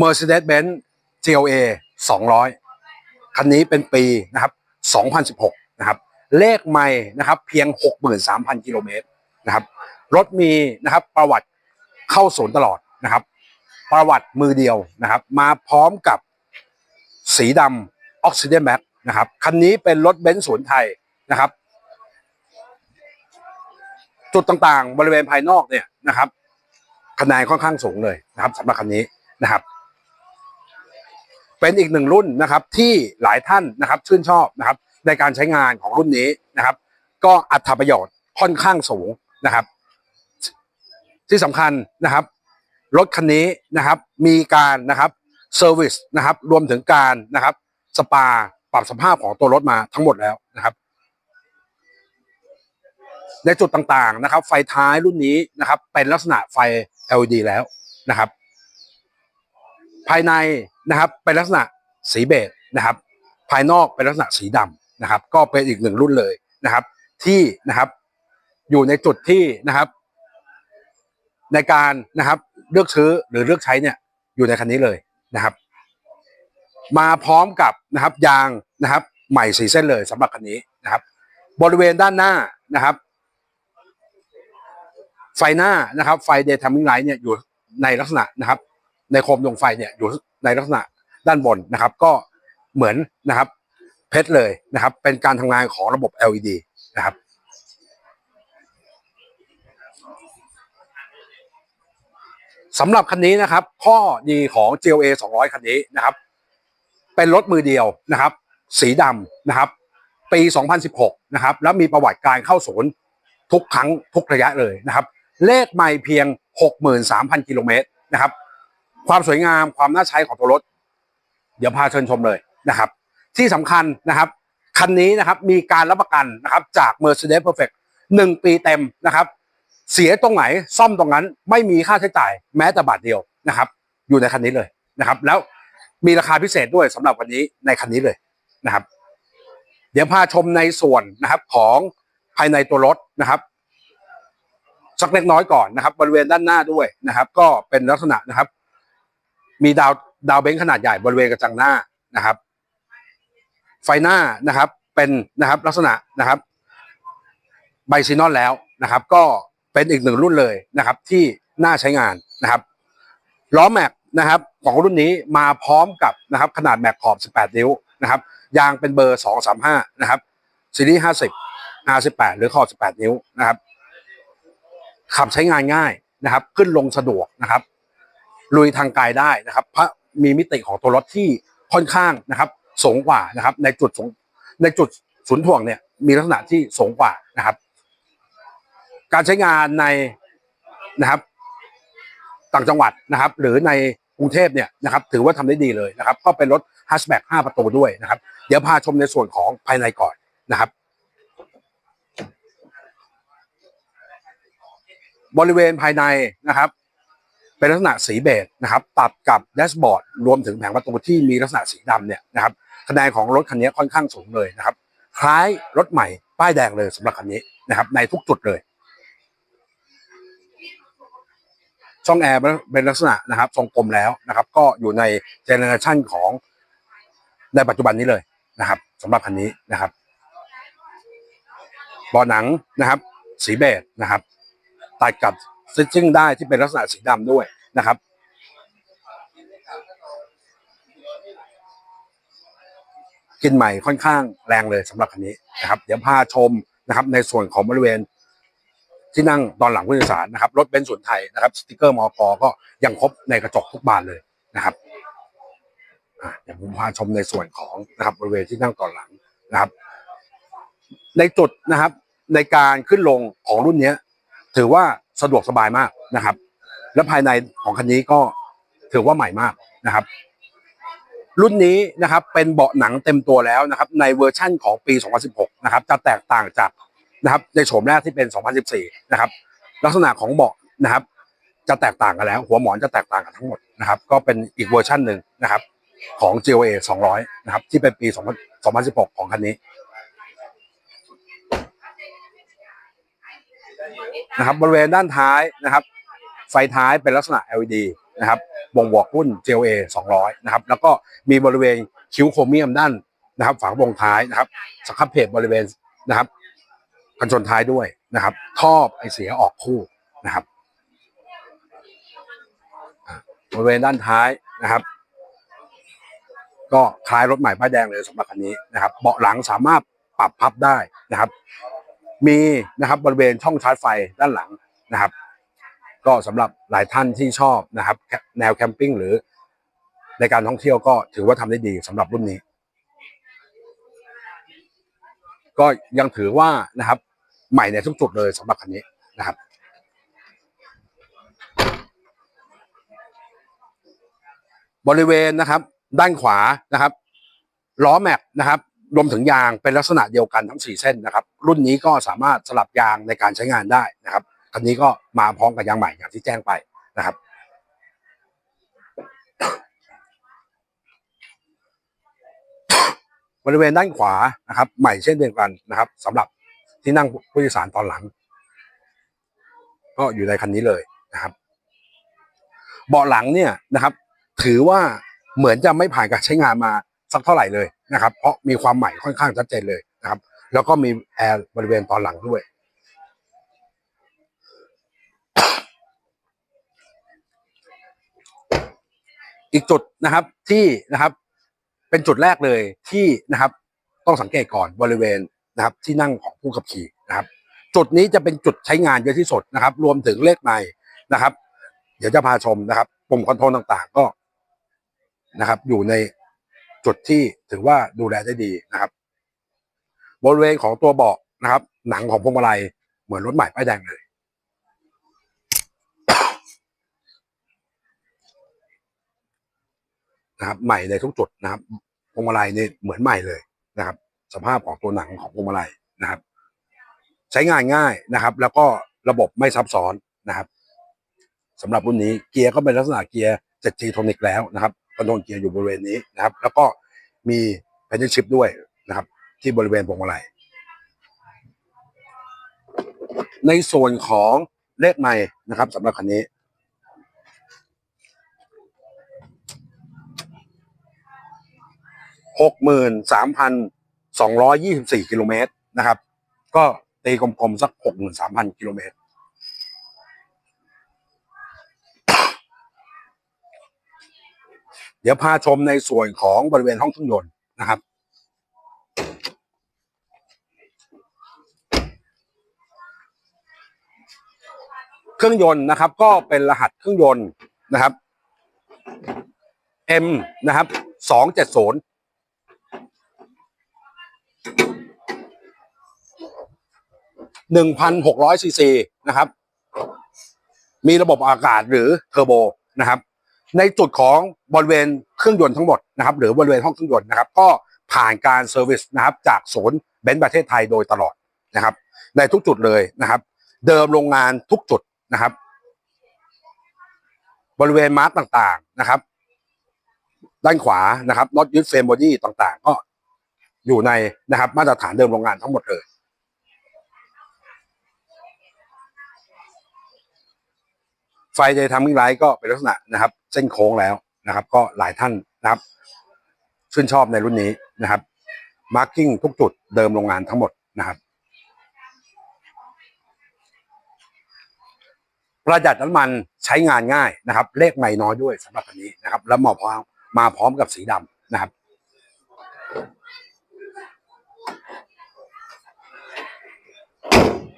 Mercedes-Benz GLA 200 คันนี้เป็นปีนะครับ 2016 นะครับ เลขไม่นะครับเพียง 63,000 กิโลเมตรนะครับ รถมีนะครับประวัติเข้าศูนย์ตลอดนะครับ ประวัติมือเดียวนะครับ มาพร้อมกับสีดำออกซิเดนแบ็กนะครับ คันนี้เป็นรถเบนซ์ศูนไทยนะครับ จุดต่างๆ บริเวณภายนอกเนี่ยนะครับ คะแนนค่อนข้างสูงเลยนะครับสำหรับคันนี้นะครับ เป็นอีกหนึ่งรุ่นนะครับที่หลายท่านนะครับชื่นชอบนะครับในการใช้งานของรุ่นนี้นะครับ ก็อัตราประโยชน์ค่อนข้างสูงนะครับ ที่สำคัญนะครับรถคันนี้นะครับมีการนะครับเซอร์วิสนะครับรวมถึงการนะครับสปาปรับสภาพของตัวรถมาทั้งหมดแล้วนะครับ ในจุดต่างๆนะครับ ไฟท้ายรุ่นนี้นะครับ เป็นลักษณะไฟ LED แล้วนะครับ ภายในนะครับเป็นลักษณะสีเบจนะครับ ภายนอกเป็นลักษณะสีดำนะครับ ก็เป็นอีกหนึ่งรุ่นเลยนะครับ ที่นะครับอยู่ในจุดที่นะครับ ในการนะครับเลือกซื้อหรือเลือกใช้เนี่ยอยู่ในคันนี้เลยนะครับ มาพร้อมกับนะครับยางนะครับ ใหม่สีเส้นเลยสำหรับคันนี้นะครับ บริเวณด้านหน้านะครับ ไฟหน้านะครับ ไฟ daytime light เนี่ยอยู่ในลักษณะนะครับ ในโคมดวงไฟเนี่ยอยู่ในลักษณะด้านบนนะครับ ก็เหมือนนะครับ เพชรเลยนะครับ เป็นการทำงานของระบบ LED นะครับสำหรับคันนี้นะครับ ข้อดีของ GLA 200 คันนี้นะครับ เป็นรถมือเดียวนะครับ สีดำนะครับ ปี 2016 นะครับ แล้วมีประวัติการเข้าศูนย์ทุกครั้งทุกระยะเลยนะครับ เลขไม่เพียง 63,000 กิโลเมตรนะครับ ความสวยงามความน่าใช้ของตัวรถ เดี๋ยวพาเชิญชมเลยนะครับ ที่สำคัญนะครับ คันนี้นะครับมีการรับประกันนะครับจาก Mercedes Perfect 1 ปีเต็มนะครับ เสียตรงไหนซ่อมตรงนั้นไม่มีค่าใช้จ่ายแม้แต่บาทเดียวนะครับ อยู่ในคันนี้เลยนะครับ แล้วมีราคาพิเศษด้วยสำหรับวันนี้ในคันนี้เลยนะครับ เดี๋ยวพาชมในส่วนนะครับของภายในตัวรถนะครับสักเล็กน้อยก่อนนะครับ บริเวณด้านหน้าด้วยนะครับ ก็เป็นลักษณะนะครับ มีดาวดาวเบนซ์ขนาดใหญ่บริเวณกระจังหน้านะครับ ไฟหน้านะครับเป็นนะครับลักษณะนะครับไบซีนอนแล้วนะครับ ก็เป็นอีกหนึ่งรุ่นเลยนะครับ ที่น่าใช้งานนะครับล้อแม็กนะครับของรุ่นนี้มาพร้อมกับนะครับขนาดแม็กขอบ 18 นิ้วนะครับยางเป็นเบอร์ 235 นะครับซีรีส์50 R18 หรือขอบ 18 นิ้วนะครับ ขับใช้งานง่ายนะครับ ขึ้นลงสะดวกนะครับ ลุยทางไกลได้นะครับเพราะมีมิติของตัวรถที่ค่อนข้างนะครับ สูงกว่านะครับ ในจุดสูงในจุดศูนย์ถ่วงเนี่ยมีลักษณะที่สูงกว่านะครับ การใช้งานในนะครับ ต่างจังหวัดนะครับ หรือในกรุงเทพเนี่ยนะครับ ถือว่าทำได้ดีเลยนะครับ ก็เป็นรถฮัชแบ็ก5ประตูด้วยนะครับ เดี๋ยวพาชมในส่วนของภายในก่อนนะครับ บริเวณภายในนะครับ เป็นลักษณะสีเบจนะครับตัดกับแดชบอร์ดรวมถึงแผงประตูที่มีลักษณะสีดำเนี่ยนะครับคะแนนของรถคันนี้ค่อนข้างสูงเลยนะครับ คล้ายรถใหม่ป้ายแดงเลยสำหรับคันนี้นะครับ ในทุกจุดเลย ช่องแอร์เป็นลักษณะนะครับ ทรงกลมแล้วนะครับ ก็อยู่ในเจเนอเรชันของในปัจจุบันนี้เลยนะครับสำหรับคันนี้นะครับบาะหนังนะครับ สีเบจนะครับตัดกับ ซิทติ้งได้ที่เป็นลักษณะสีดำด้วยนะครับกลินใหม่ค่อนข้างแรงเลยสำหรับคันนี้นะครับ เดี๋ยวพาชมนะครับ ในส่วนของบริเวณที่นั่งตอนหลังผู้โดยสารนะครับรถเบนซ์ส่วนไทยนะครับสติกเกอร์มอกก็ยังครบในกระจกทุกบานเลยนะครับอะเดี๋ยวผมพาชมในส่วนของนะครับบริเวณที่นั่งตอนหลังนะครับ ในจุดนะครับในการขึ้นลงของรุ่นนี้ถือว่า สะดวกสบายมากนะครับ และภายในของคันนี้ก็ถือว่าใหม่มากนะครับ รุ่นนี้นะครับเป็นเบาะหนังเต็มตัวแล้วนะครับ ในเวอร์ชั่นของปี 2016 นะครับ จะแตกต่างจากนะครับ ในโฉมแรกที่เป็น 2014 นะครับ ลักษณะของเบาะนะครับ จะแตกต่างกันแล้ว หัวหมอนจะแตกต่างกันทั้งหมดนะครับ ก็เป็นอีกเวอร์ชันหนึ่งนะครับ ของ GOA 200 นะครับ ที่เป็นปี 2016 ของคันนี้ นะครับบริเวณด้านท้ายนะครับ ไฟท้ายเป็นลักษณะ LED นะครับบ่งบอกรุ่น GLA 200 นะครับ แล้วก็มีบริเวณคิ้วโครเมียมด้านนะครับฝากระโปรงท้ายนะครับสครับเพจบริเวณนะครับกันชนท้ายด้วยนะครับท่อไอเสียออกคู่นะครับบริเวณด้านท้ายนะครับ ก็คล้ายรถใหม่ป้ายแดงเลยสำหรับคันนี้นะครับ เบาะหลังสามารถปรับพับได้นะครับ มีนะครับบริเวณช่องชาร์จไฟด้านหลังนะครับ ก็สำหรับหลายท่านที่ชอบนะครับ แนวแคมปิ้งหรือในการท่องเที่ยวก็ถือว่าทำได้ดีสำหรับรุ่นนี้ ก็ยังถือว่านะครับ ใหม่ในทุกจุดเลยสำหรับคันนี้นะครับบริเวณนะครับ ด้านขวานะครับล้อแม็กนะครับ รวมถึงยางเป็นลักษณะเดียวกันทั้ง 4 เส้นนะครับ รุ่นนี้ก็สามารถสลับยางในการใช้งานได้นะครับคันนี้ก็มาพร้อมกับยางใหม่อย่างที่แจ้งไปนะครับ บริเวณด้านขวานะครับ ใหม่เช่นเดียวกันนะครับสำหรับที่นั่งผู้โดยสารตอนหลัง ก็อยู่ในคันนี้เลยนะครับ เบาะหลังเนี่ยนะครับ ถือว่าเหมือนจะไม่ผ่านการใช้งานมาสักเท่าไหร่เลย นะครับ เพราะมีความใหม่ค่อนข้างชัดเจนเลยนะครับ แล้วก็มีแอร์บริเวณตอนหลังด้วย อีกจุดนะครับที่นะครับ เป็นจุดแรกเลยที่นะครับ ต้องสังเกตก่อนบริเวณนะครับ ที่นั่งของผู้ขับขี่นะครับ จุดนี้จะเป็นจุดใช้งานเยอะที่สุดนะครับ รวมถึงเลขในนะครับ เดี๋ยวจะพาชมนะครับปุ่มคอนโทรลต่างๆ ก็นะครับ อยู่ใน จุดที่ถือว่าดูแลได้ดีนะครับ บริเวณของตัวเบาะนะครับ หนังของพวงมาลัยเหมือนรถใหม่ป้ายแดงเลยนะครับ ใหม่ในทุกจุดนะครับพวงมาลัยนี่เหมือนใหม่เลยนะครับ สภาพของตัวหนังของพวงมาลัยนะครับ ใช้งานง่ายนะครับ แล้วก็ระบบไม่ซับซ้อนนะครับสำหรับรุ่นนี้เกียร์ก็เป็นลักษณะเกียร์ 7G Tonic แล้วนะครับ คอนโทรลเกียร์อยู่บริเวณนี้นะครับ แล้วก็มีแพนเ l ชิพด้วยนะครับ ที่บริเวณพวงมาลัยในส่วนของเลขไมล์นะครับสำหรับคันนี้ หกหมื่นสามพันสองร้อยยี่สิบสี่กิโลเมตรนะครับ ก็ตีกลมๆสักหกหมื่นสามพันกิโลเมตร เดี๋ยวพาชมในส่วนของบริเวณห้องเครื่องยนต์นะครับ เครื่องยนต์นะครับ ก็เป็นรหัสเครื่องยนต์นะครับ M นะครับสองเจ็ดศูนย์หนึ่งพันหกร้อยซีซีนะครับ มีระบบอากาศหรือเทอร์โบนะครับ ในจุดของบริเวณเครื่องยนต์ทั้งหมดนะครับหรือบริเวณห้องเครื่องยนต์นะครับ ก็ผ่านการเซอร์วิสนะครับจากศูนย์เบนซ์ประเทศไทยโดยตลอดนะครับ ในทุกจุดเลยนะครับ เดิมโรงงานทุกจุดนะครับ บริเวณมาร์กต่างๆนะครับ ด้านขวานะครับน็อตยึดเฟรมบอดี้ต่างๆ ก็อยู่ในนะครับ มาตรฐานเดิมโรงงานทั้งหมดเลย ไฟเดย์ทัมมิ่งไลท์ก็เป็นลักษณะนะครับ เส้นโค้งแล้วนะครับ ก็หลายท่านนะครับ ชื่นชอบในรุ่นนี้นะครับมาร์กิ้งทุกจุดเดิมโรงงานทั้งหมดนะครับ ประหยัดน้ำมันใช้งานง่ายนะครับ เลขไม่น้อยด้วยสำหรับอันนี้นะครับ แล้วเหมาะพร้อมมาพร้อมกับสีดำนะครับ